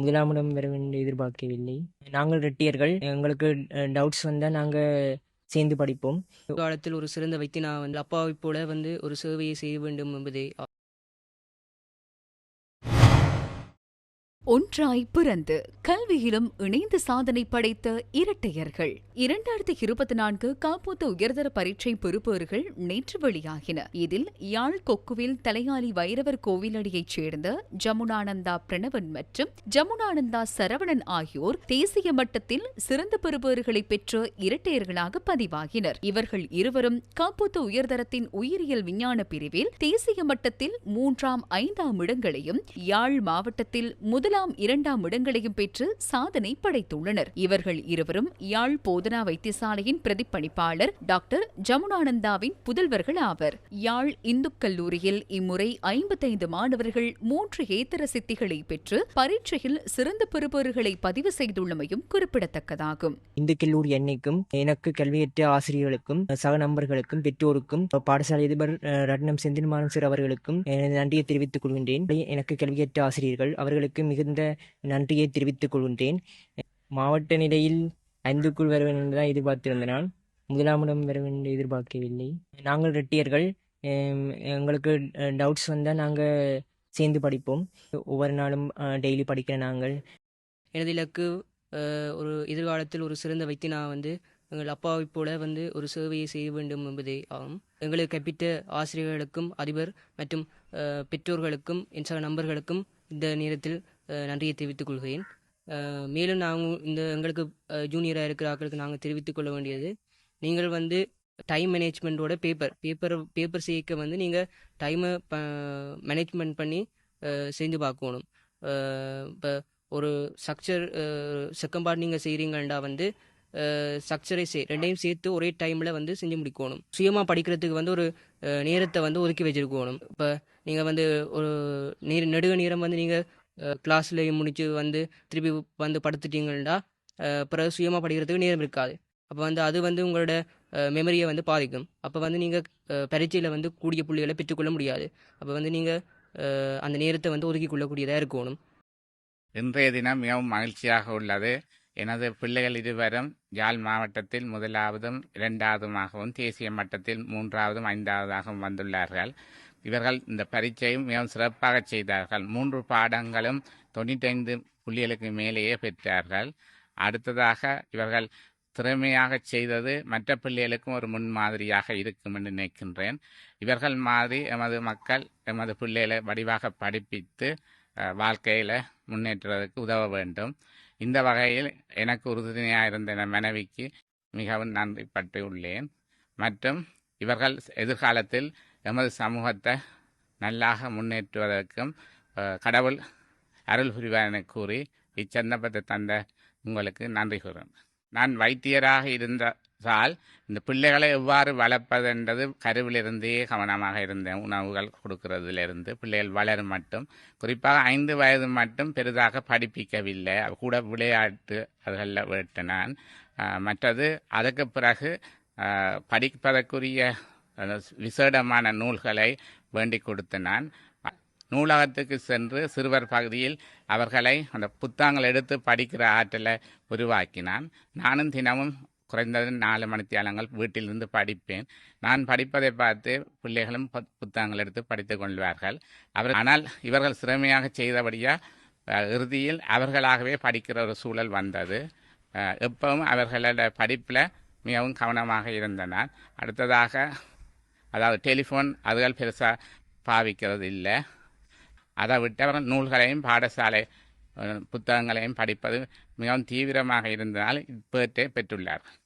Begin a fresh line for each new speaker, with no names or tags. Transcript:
முதலாம் இடம் வரும் என்று எதிர்பார்க்கவில்லை. நாங்கள் ரெட்டியர்கள். எங்களுக்கு டவுட்ஸ் வந்தால் நாங்கள் சேர்ந்து படிப்போம்.
காலத்தில் ஒரு சிறந்த வைத்திய நான் வந்து அப்பாவை போல வந்து ஒரு சேவையை செய்ய வேண்டும் என்பதே
ஒன்றாய் பிறந்து கல்வியிலும் இணைந்து சாதனை படைத்த இரட்டையர்கள். இரண்டாயிரத்தி இருபத்தி நான்கு காப்போத்த உயர்தர பரீட்சை பெறுபவர்கள் நேற்று வெளியாகின. இதில் யாழ் கொக்குவில் தலையாலி வைரவர் கோவிலடியைச் சேர்ந்த ஜமுனானந்தா பிரணவன் மற்றும் ஜமுனானந்தா சரவணன் ஆகியோர் தேசிய மட்டத்தில் சிறந்த பெறுபவர்களை பெற்ற இரட்டையர்களாக பதிவாகினர். இவர்கள் இருவரும் காப்போத்த உயர்தரத்தின் உயிரியல் விஞ்ஞான பிரிவில் தேசிய மட்டத்தில் மூன்றாம் ஐந்தாம் இடங்களையும் யாழ் மாவட்டத்தில் முதலாம் இரண்டாம் இடங்களையும் பெற்று சாதனை படைத்துள்ளனர். இவர்கள் இருவரும் யாழ் போதனா வைத்தியசாலையின் பிரதிப்பணிப்பாளர் டாக்டர் ஜமுனானந்தாவின் புதல்வர்கள் ஆவர். யாழ் இந்துக் கல்லூரியில் இம்முறை ஐம்பத்தைந்து மாணவர்கள் மூன்று ஏத்தர சித்திகளை பெற்று பரீட்சையில் சிறந்த பெறுபவர்களை பதிவு செய்துள்ளமையும் குறிப்பிடத்தக்கதாகும்.
இந்து கல்லூரி அன்னைக்கும் எனக்கு கல்வியற்ற ஆசிரியர்களுக்கும் சக நண்பர்களுக்கும் பெற்றோருக்கும் பாடசாலை அதிபர் ரட்னம் செந்தில்மானம் சிறு அவர்களுக்கும் நன்றியை தெரிவித்துக் கொள்கின்றேன். எனக்கு கல்வியற்ற ஆசிரியர்கள் அவர்களுக்கு மிகுந்த நன்றியை தெரிவித்துக் கொள்கின்றேன். மாவட்ட நிலையில் ஐந்துக்குள் வர வேண்டும் தான் எதிர்பார்த்திருந்த நான் முதலாம் இடம் வேண்டும் என்று எதிர்பார்க்கவில்லை. நாங்கள் ரெட்டியர்கள் எங்களுக்கு டவுட்ஸ் வந்தால் நாங்கள் சேர்ந்து படிப்போம். ஒவ்வொரு நாளும் டெய்லி படிக்கிற நாங்கள்.
எனது இலக்கு ஒரு எதிர்காலத்தில் ஒரு சிறந்த வைத்திய நான் வந்து எங்கள் அப்பாவை போல வந்து ஒரு சேவையை செய்ய வேண்டும் என்பதே ஆகும். எங்களுக்கு கற்பித்த ஆசிரியர்களுக்கும் அதிபர் மற்றும் பெற்றோர்களுக்கும் என் சக நண்பர்களுக்கும் இந்த நேரத்தில் நன்றியை தெரிவித்துக் கொள்கிறேன். மேலும் நாங்கள் இந்த எங்களுக்கு ஜூனியராக இருக்கிற ஆக்களுக்கு நாங்கள் தெரிவித்துக் கொள்ள வேண்டியது நீங்கள் வந்து டைம் மேனேஜ்மெண்ட்டோட பேப்பர் பேப்பர் பேப்பர் சேர்க்க வந்து நீங்கள் டைமை ப மேனேஜ்மெண்ட் பண்ணி செஞ்சு பார்க்கணும். இப்போ ஒரு ஸ்ட்ரக்சர் செகண்ட் பார்ட் நீங்கள் செய்கிறீங்கன்னா வந்து ஸ்ட்ரக்சரை சே ரெண்டையும் சேர்த்து ஒரே டைமில் வந்து செஞ்சு முடிக்கணும். சுயமாக படிக்கிறதுக்கு வந்து ஒரு நேரத்தை வந்து ஒதுக்கி வச்சுருக்கணும். இப்போ நீங்கள் வந்து ஒரு நீர் நெடுக நேரம் வந்து நீங்கள் கிளாஸ்லேயும் முடிச்சு வந்து திருப்பி வந்து படுத்துட்டீங்கன்னா பிறகு சுயமாக படிக்கிறதுக்கு நேரம் இருக்காது. அப்போ வந்து அது வந்து உங்களோட மெமரியை வந்து பாதிக்கும். அப்போ வந்து நீங்கள் பரீட்சையில் வந்து கூடிய புள்ளிகளை பெற்றுக்கொள்ள முடியாது. அப்போ வந்து நீங்கள் அந்த நேரத்தை வந்து ஒதுக்கி கொள்ளக்கூடியதாக இருக்கணும்.
இன்றைய தினம் மிகவும் மகிழ்ச்சியாக உள்ளது. எனது பிள்ளைகள் இருவரும் யாழ் மாவட்டத்தில் முதலாவதும் இரண்டாவதுமாகவும் தேசிய மட்டத்தில் மூன்றாவதும் ஐந்தாவதாகவும் வந்துள்ளார்கள். இவர்கள் இந்த பரீட்சையும் மிகவும் சிறப்பாக செய்தார்கள். மூன்று பாடங்களும் தொண்ணூற்றைந்து புள்ளிகளுக்கு மேலேயே பெற்றார்கள். அடுத்ததாக இவர்கள் திறமையாக செய்தது மற்ற பிள்ளைகளுக்கும் ஒரு முன்மாதிரியாக இருக்கும் என்று நினைக்கின்றேன். இவர்கள் மாதிரி எமது மக்கள் எமது பிள்ளைகளை வடிவாக படிப்பித்து வாழ்க்கையில் முன்னேற்றுவதற்கு உதவ வேண்டும். இந்த வகையில் எனக்கு உறுதுணையாக இருந்த என் மனைவிக்கு மிகவும் நன்றிப்பட்டு உள்ளேன். மற்றும் இவர்கள் எதிர்காலத்தில் எமது சமூகத்தை நல்லாக முன்னேற்றுவதற்கும் கடவுள் அருள் புரிவார் என கூறி இச்சந்தர்ப்பத்தை தந்த உங்களுக்கு நன்றி கூறுகிறேன். நான் வைத்தியராக இருந்த சால் இந்த பிள்ளைகளை எவ்வாறு வளர்ப்பதென்றது கருவிலிருந்தே கவனமாக இருந்த உணவுகள் கொடுக்கறதிலிருந்து பிள்ளைகள் வளரும் மட்டும் குறிப்பாக ஐந்து வயது மட்டும் பெரிதாக படிப்பிக்கவில்லை. கூட விளையாட்டு அதுகளில் விட்டு மற்றது அதற்கு பிறகு படிப்பதற்குரிய விசேடமான நூல்களை வேண்டிக் கொடுத்தினான். நூலகத்துக்கு சென்று சிறுவர் பகுதியில் அவர்களை அந்த புத்தகங்கள் எடுத்து படிக்கிற ஆற்றலை உருவாக்கினான். நானும் தினமும் குறைந்தது நாலு மணித்தியாலங்கள் வீட்டிலிருந்து படிப்பேன். நான் படிப்பதை பார்த்து பிள்ளைகளும் புத்தகங்கள் எடுத்து படித்துக் கொள்வார்கள். அவர் ஆனால் இவர்கள் சிறமையாக செய்தபடியாக இறுதியில் அவர்களாகவே படிக்கிற ஒரு சூழல் வந்தது. எப்பவும் அவர்களோட படிப்பில் மிகவும் கவனமாக இருந்தனர். அடுத்ததாக அதாவது டெலிஃபோன் அதுகள் பெருசாக பாவிக்கிறது இல்லை. அதை விட்டு அவர் நூல்களையும் பாடசாலை புத்தகங்களையும் படிப்பது மிகவும் தீவிரமாக இருந்ததால் இப்பேற்றை பெற்றுள்ளார்கள்.